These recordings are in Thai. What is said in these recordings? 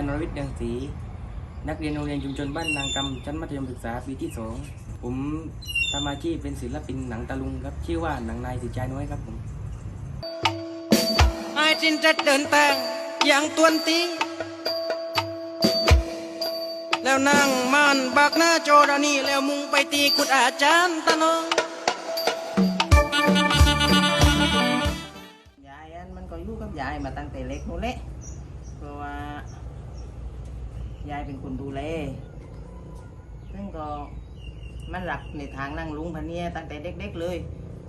ทย์เดืองศรีนักเรียนโรงเรียนชุมชนบ้านนางกำชั้นมัธยมศึกษาปีที่สองผมทำอาชีพเป็นศิลปินหนังตะลุงครับ ชื่อว่าหนังนายสิจายน้อยครับผมไอ้จินจะเดินแต่งอย่างตวนตีแล้วนั่งมันบักหน้าโจดานี่แล้วมุงไปตีกุดอาจารย์ตะนองยายอันมันก็อยู่กับยายมาตั้งแต่เล็กนู่นแหละเพราะว่ายาย เป็นคนดูแลซึ่งก็มันหลักในทางนั่งลุงพันเนียตั้งแต่เด็กๆเลย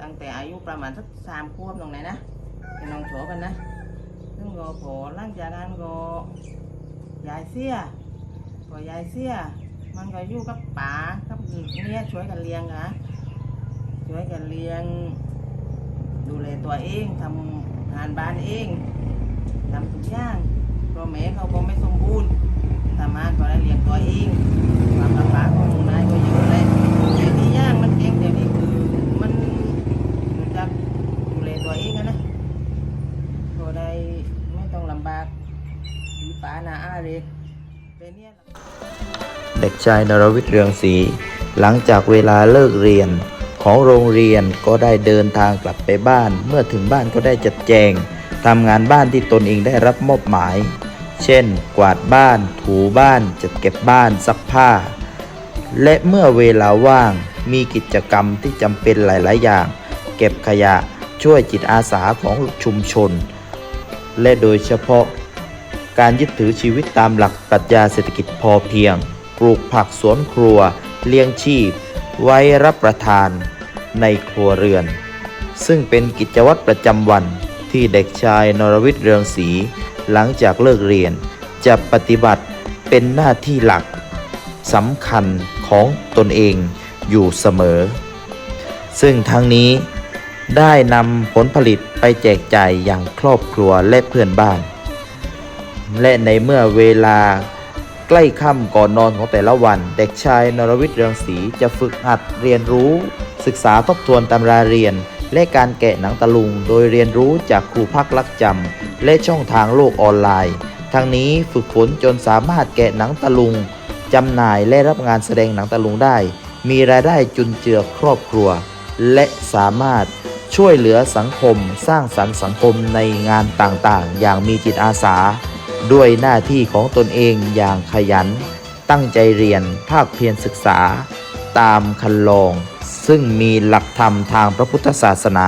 ตั้งแต่อายุประมาณสักสามขวบตรงไหนนะเป็นน้องโฉกันนะซึ่งก็พอหลังจากนั้นก็ยายเสียพอยายเสียมันก็อยู่กับป๋ากับเนี่ยช่วยกันเลี้ยงนะช่วยกันเลี้ยง ดูแลตัวเองทำงานบ้านเองทำทุกอย่างเพราะแม่เขาก็ไม่สมบูรณ์ ทำงานก็ได้เลียงตัวเองความลำบากของนายก็เยอะเลยแต่ที่ย่างมันเก่งเดี๋ยวนี้คือมันรู้จักดูแลตัวเองอะนะก็ได้ไม่ต้องลำบากหรือป้านาอาเลยเป็นเนี่ยเด็กชายนรวิทย์เรืองศรีหลังจากเวลาเลิกเรียนของโรงเรียนก็ได้เดินทางกลับไปบ้าน เมื่อถึงบ้านก็ได้จัดแจงทำงานบ้านที่ตนเองได้รับมอบหมาย เช่น กวาดบ้าน ถูบ้าน จัดเก็บบ้าน ซักผ้า และเมื่อเวลาว่าง มีกิจกรรมที่จำเป็นหลาย ๆ อย่าง เก็บขยะ ช่วยจิตอาสาของชุมชน และโดยเฉพาะ การยึดถือชีวิตตามหลักปรัชญาเศรษฐกิจพอเพียง ปลูกผักสวนครัว เลี้ยงชีพ ไว้รับประทานในครัวเรือน ซึ่งเป็นกิจวัตรประจำวันที่เด็กชายนรวิทย์เรืองศรี หลังจากเลิกเรียน จะปฏิบัติเป็นหน้าที่หลักสำคัญของตนเองอยู่เสมอ ซึ่งทั้งนี้ได้นำผลผลิตไปแจกจ่ายอย่างครอบครัวและเพื่อนบ้าน และในเมื่อเวลาใกล้ค่ำก่อนนอนของแต่ละวัน เด็กชายนรวิทย์เรืองศรีจะฝึกหัดเรียนรู้ ศึกษาทบทวนตำราเรียน และการแกะหนังตะลุง โดยเรียนรู้จากครูพักลักจำ และช่องทางโลกออนไลน์ ทั้งนี้ฝึกฝนจนสามารถแกะหนังตะลุงจำหน่ายและรับงานแสดงหนังตะลุงได้ มีรายได้จุนเจือครอบครัว และสามารถช่วยเหลือสังคม สร้างสรรค์สังคมในงานต่างๆ อย่างมีจิตอาสา ด้วยหน้าที่ของตนเองอย่างขยัน ตั้งใจเรียนภาคเพียรศึกษา ตามคันลอง ซึ่งมีหลักธรรมทางพระพุทธศาสนา